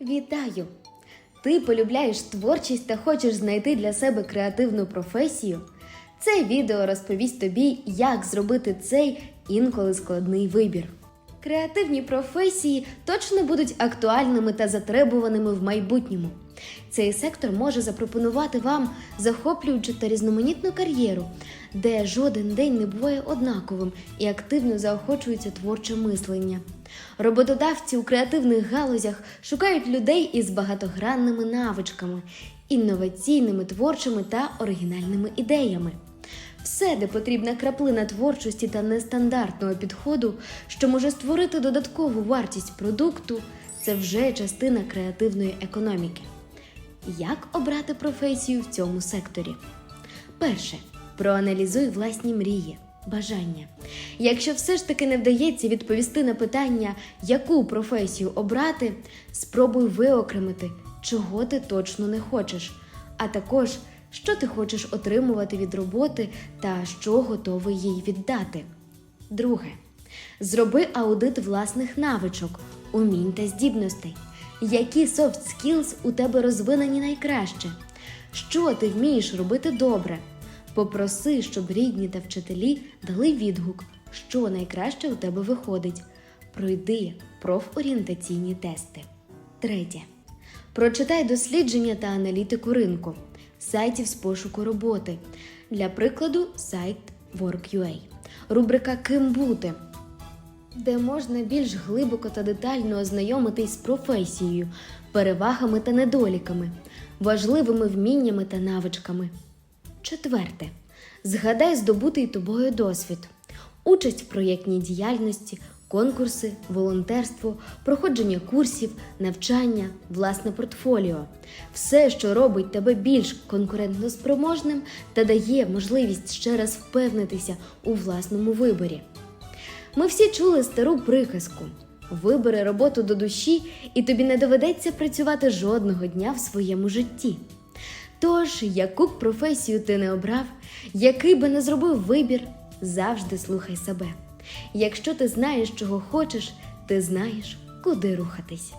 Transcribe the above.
Вітаю! Ти полюбляєш творчість та хочеш знайти для себе креативну професію? Це відео розповість тобі, як зробити цей інколи складний вибір. Креативні професії точно будуть актуальними та затребуваними в майбутньому. Цей сектор може запропонувати вам захоплюючу та різноманітну кар'єру, де жоден день не буває однаковим і активно заохочується творче мислення. Роботодавці у креативних галузях шукають людей із багатогранними навичками, інноваційними творчими та оригінальними ідеями. Все, де потрібна краплина творчості та нестандартного підходу, що може створити додаткову вартість продукту, це вже частина креативної економіки. Як обрати професію в цьому секторі? Перше. Проаналізуй власні мрії, бажання. Якщо все ж таки не вдається відповісти на питання, яку професію обрати, спробуй виокремити, чого ти точно не хочеш, а також що ти хочеш отримувати від роботи та що готовий їй віддати. Друге. Зроби аудит власних навичок, умінь та здібностей. Які soft skills у тебе розвинені найкраще? Що ти вмієш робити добре? Попроси, щоб рідні та вчителі дали відгук, що найкраще у тебе виходить. Пройди профорієнтаційні тести. Третє. Прочитай дослідження та аналітику ринку, сайтів з пошуку роботи. Для прикладу, сайт Work.ua. Рубрика Ким бути де можна більш глибоко та детально ознайомитись з професією, перевагами та недоліками, важливими вміннями та навичками. Четверте. Згадай здобутий тобою досвід, участь в проєктній діяльності, конкурси, волонтерство, проходження курсів, навчання, власне портфоліо. Все, що робить тебе більш конкурентноспроможним та дає можливість ще раз впевнитися у власному виборі. Ми всі чули стару приказку: вибери роботу до душі, і тобі не доведеться працювати жодного дня в своєму житті. Тож, яку б професію ти не обрав, який би не зробив вибір, завжди слухай себе. Якщо ти знаєш, чого хочеш, ти знаєш, куди рухатись.